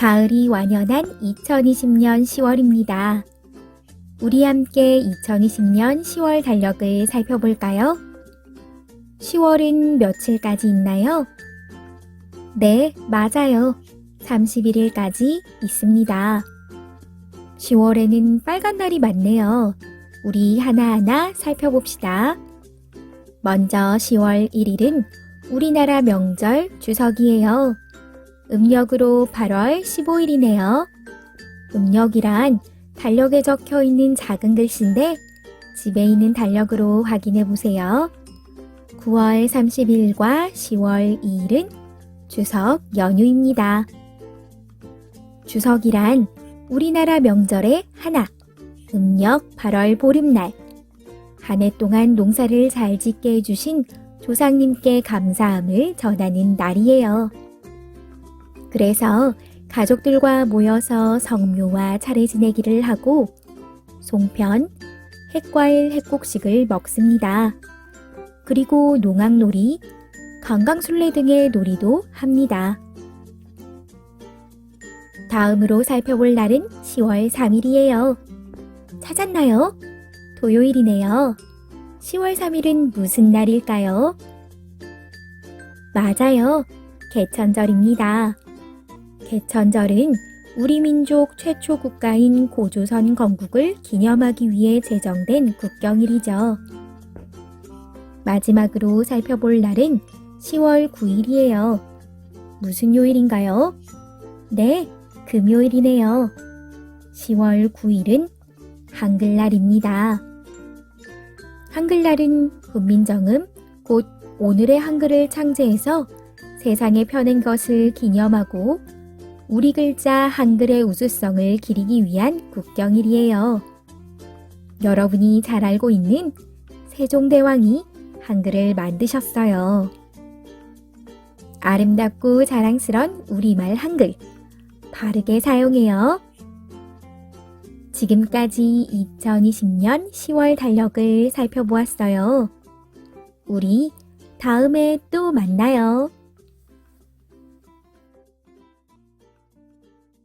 가을이 완연한 2020년 10월입니다. 우리 함께 2020년 10월 달력을 살펴볼까요? 10월은 며칠까지 있나요? 네, 맞아요. 31일까지 있습니다. 10월에는 빨간 날이 많네요. 우리 하나하나 살펴봅시다. 먼저 10월 1일은 우리나라 명절 추석이에요. 음력으로 8월 15일이네요. 음력이란 달력에 적혀 있는 작은 글씨인데 집에 있는 달력으로 확인해 보세요. 9월 30일과 10월 2일은 추석 연휴입니다. 추석이란 우리나라 명절의 하나, 음력 8월 보름날. 한 해 동안 농사를 잘 짓게 해주신 조상님께 감사함을 전하는 날이에요. 그래서 가족들과 모여서 성묘와 차례 지내기를 하고 송편, 햇과일, 햇곡식을 먹습니다. 그리고 농악놀이, 강강술래 등의 놀이도 합니다. 다음으로 살펴볼 날은 10월 3일이에요. 찾았나요? 토요일이네요. 10월 3일은 무슨 날일까요? 맞아요. 개천절입니다. 개천절은 우리 민족 최초 국가인 고조선 건국을 기념하기 위해 제정된 국경일이죠. 마지막으로 살펴볼 날은 10월 9일이에요. 무슨 요일인가요? 네, 금요일이네요. 10월 9일은 한글날입니다. 한글날은 훈민정음, 곧 오늘의 한글을 창제해서 세상에 펴낸 것을 기념하고 우리 글자 한글의 우수성을 기리기 위한 국경일이에요. 여러분이 잘 알고 있는 세종대왕이 한글을 만드셨어요. 아름답고 자랑스런 우리말 한글. 바르게 사용해요. 지금까지 2020년 10월 달력을 살펴보았어요. 우리 다음에 또 만나요.